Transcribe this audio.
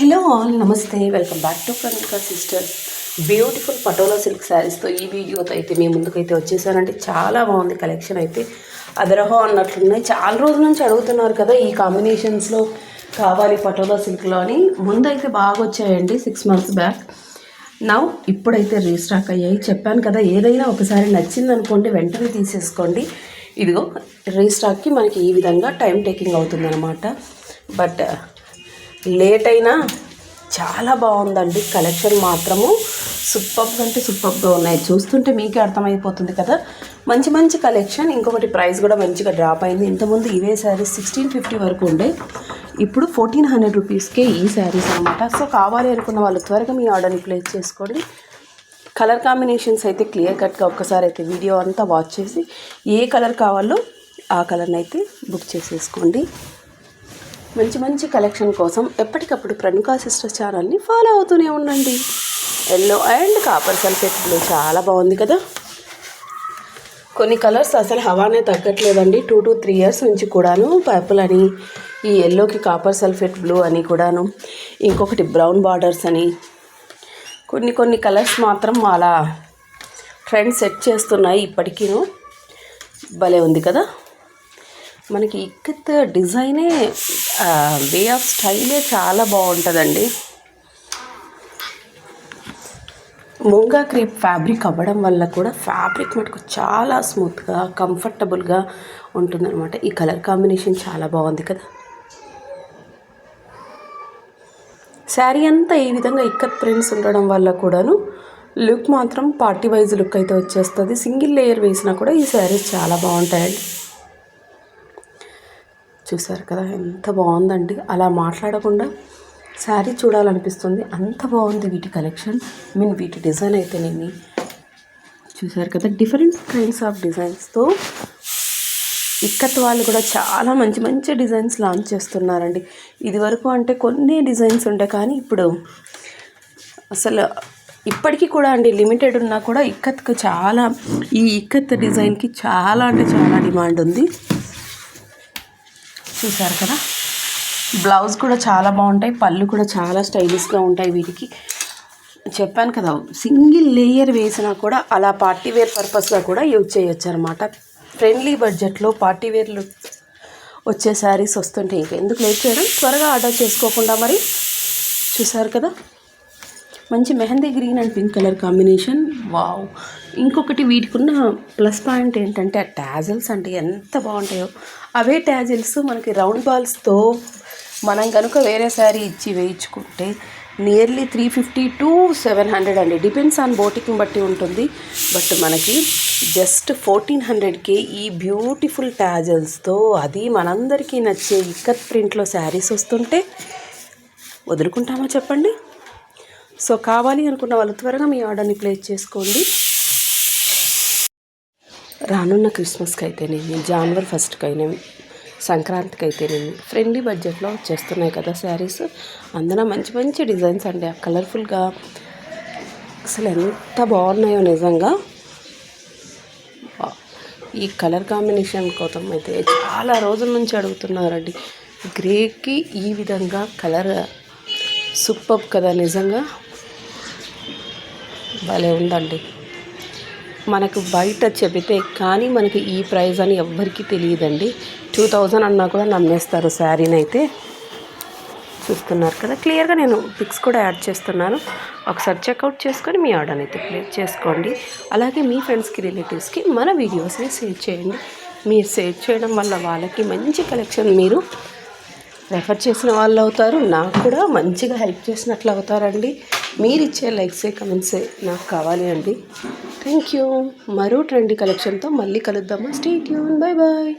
Hello all నమస్తే. Welcome back to Pranika sisters beautiful patola silk శారీస్తో ఈ వీడియోతో అయితే మీ ముందుకైతే వచ్చేసానంటే చాలా బాగుంది కలెక్షన్ అయితే. అదరహో అన్నట్లున్నాయి. చాలా రోజుల నుంచి అడుగుతున్నారు కదా ఈ కాంబినేషన్స్లో కావాలి పటోలా సిల్క్లో అని. ముందైతే బాగా వచ్చాయండి సిక్స్ మంత్స్ బ్యాక్ నా ఇప్పుడైతే రీస్టాక్ అయ్యాయి. చెప్పాను కదా ఏదైనా ఒకసారి నచ్చింది అనుకోండి వెంటనే తీసేసుకోండి. ఇదిగో రీస్టాక్కి మనకి ఈ విధంగా టైం టేకింగ్ అవుతుందన్నమాట. బట్ లేట్ అయినా చాలా బాగుందండి. కలెక్షన్ మాత్రము సూపర్బ్ అంటే సూపర్గా ఉన్నాయి. చూస్తుంటే మీకే అర్థమైపోతుంది కదా. మంచి మంచి కలెక్షన్. ఇంకొకటి ప్రైస్ కూడా మంచిగా డ్రాప్ అయింది. ఇంతకుముందు ఇవే శారీస్ సిక్స్టీన్ ఫిఫ్టీ వరకు ఉండే. ఇప్పుడు ఫోర్టీన్ హండ్రెడ్ రూపీస్కే ఈ శారీస్ అనమాట సో కావాలి అనుకున్న వాళ్ళు త్వరగా మీ ఆర్డర్ని ప్లేస్ చేసుకోండి. కలర్ కాంబినేషన్స్ అయితే క్లియర్ కట్గా ఒక్కసారి అయితే వీడియో అంతా వాచ్ చేసి ఏ కలర్ కావాలో ఆ కలర్ని అయితే బుక్ చేసేసుకోండి. మంచి మంచి కలెక్షన్ కోసం ఎప్పటికప్పుడు ప్రణుకా సిస్టర్ ఛానల్ని ఫాలో అవుతూనే ఉండండి. Yellow and copper sulphate blue చాలా బాగుంది కదా? కొన్ని కలర్స్ అసలు హవానే తగ్గట్లేదండి. టూ టు త్రీ ఇయర్స్ నుంచి కూడాను పర్పుల్ అని ఈ ఎల్లోకి కాపర్ సల్ఫేట్ బ్లూ అని కూడాను ఇంకొకటి బ్రౌన్ బార్డర్స్ అని. కొన్ని కొన్ని కలర్స్ మాత్రం అలా ట్రెండ్ సెట్ చేస్తున్నాయి ఇప్పటికీను. భలే ఉంది కదా? మనకి ఇక్కత్ డిజైనే వే ఆఫ్ స్టైలే చాలా బాగుంటుందండి. మూంగా క్రీప్ ఫ్యాబ్రిక్ అవ్వడం వల్ల కూడా ఫ్యాబ్రిక్ మటుకు చాలా స్మూత్గా కంఫర్టబుల్గా ఉంటుందన్నమాట. ఈ కలర్ కాంబినేషన్ చాలా బాగుంది కదా. శారీ అంతా ఈ విధంగా ఇక్కత్ ప్రింట్స్ ఉండడం వల్ల కూడాను లుక్ మాత్రం పార్టీ వైజ్ లుక్ అయితే వచ్చేస్తుంది. సింగిల్ లేయర్ వేసినా కూడా ఈ శారీస్ చాలా బాగుంటాయండి. చూసారు కదా ఎంత బాగుందండి. అలా మాట్లాడకుండా శారీ చూడాలనిపిస్తుంది. అంత బాగుంది వీటి కలెక్షన్. మీన్ వీటి డిజైన్ అయితేనేమి చూసారు కదా డిఫరెంట్ కైండ్స్ ఆఫ్ డిజైన్స్తో ఇక్కత్ వాళ్ళు కూడా చాలా మంచి మంచి డిజైన్స్ లాంచ్ చేస్తున్నారండి. ఇది వరకు అంటే కొన్ని డిజైన్స్ ఉండే కానీ ఇప్పుడు అసలు ఇప్పటికీ కూడా అండి లిమిటెడ్ ఉన్నా కూడా ఇక్కత్కు చాలా ఈ ఇక్కత్ డిజైన్కి చాలా అంటే చాలా డిమాండ్ ఉంది. చూసారు కదా? బ్లౌజ్ కూడా చాలా బాగుంటాయి పళ్ళు కూడా చాలా స్టైలిష్గా ఉంటాయి వీటికి. చెప్పాను కదా సింగిల్ లేయర్ వేసినా కూడా అలా పార్టీ వేర్ పర్పస్గా కూడా యూజ్ చేయొచ్చు అనమాట ఫ్రెండ్లీ బడ్జెట్లో పార్టీ వేర్లు వచ్చే శారీస్ వస్తుంటే ఇంకా ఎందుకు లేట్ చేయడం? త్వరగా ఆర్డర్ చేసుకోకుండా మరి చూసారు కదా? మంచి mehndi green and pink colour combination. Wow! ఇంకొకటి వీటికి ఉన్న ప్లస్ పాయింట్ ఏంటంటే ఆ ట్యాజిల్స్ అంటే ఎంత బాగుంటాయో. అవే ట్యాజిల్స్ మనకి రౌండ్ బాల్స్తో మనం కనుక వేరే శారీ ఇచ్చి వేయించుకుంటే nearly three fifty to seven hundred అండి. డిపెండ్స్ ఆన్ బోటింగ్ బట్టి ఉంటుంది. బట్ మనకి జస్ట్ ఫోర్టీన్ హండ్రెడ్కి ఈ బ్యూటిఫుల్ ట్యాజల్స్తో అది మనందరికీ నచ్చే ఇక్కత్ ప్రింట్లో శారీస్ వస్తుంటే వదులుకుంటామా చెప్పండి? సో కావాలి అనుకున్న వాళ్ళు త్వరగా మీ ఆర్డర్ని ప్లేస్ చేసుకోండి. రానున్న క్రిస్మస్కి అయితేనేమి జనవరి ఫస్ట్కి అయినవి సంక్రాంతికి అయితేనేమి ఫ్రెండ్లీ బడ్జెట్లో వచ్చేస్తున్నాయి కదా శారీస్. అందులో మంచి మంచి డిజైన్స్ అండి. ఆ కలర్ఫుల్గా అసలు ఎంత బాగున్నాయో నిజంగా. ఈ కలర్ కాంబినేషన్ కోసం అయితే చాలా రోజుల నుంచి అడుగుతున్నారండి. గ్రేకి ఈ విధంగా కలర్ సూపర్ కదా నిజంగా. భలే ఉందండి. మనకు బయట చెబితే కానీ మనకి ఈ ప్రైస్ అని ఎవ్వరికీ తెలియదండి. టూ థౌజండ్ అన్నా కూడా నమ్మేస్తారు శారీని అయితే. చూస్తున్నారు కదా క్లియర్గా నేను పిక్స్ కూడా యాడ్ చేస్తున్నాను. ఒకసారి చెక్అవుట్ చేసుకొని మీ ఆర్డర్ అయితే ప్లేస్ చేసుకోండి. అలాగే మీ ఫ్రెండ్స్కి రిలేటివ్స్కి మన వీడియోస్ని షేర్ చేయండి. మీరు షేర్ చేయడం వల్ల వాళ్ళకి మంచి కలెక్షన్ మీరు రెఫర్ చేసిన వాళ్ళు అవుతారు. నాకు కూడా మంచిగా హెల్ప్ చేసినట్లు అవుతారండి. మీరు ఇచ్చే లైక్సే కమెంట్సే నాకు కావాలి అండి. థ్యాంక్ యూ మరో ట్రెండీ కలెక్షన్తో మళ్ళీ కలుద్దామా? స్టేట్ యూన్ బాయ్ బాయ్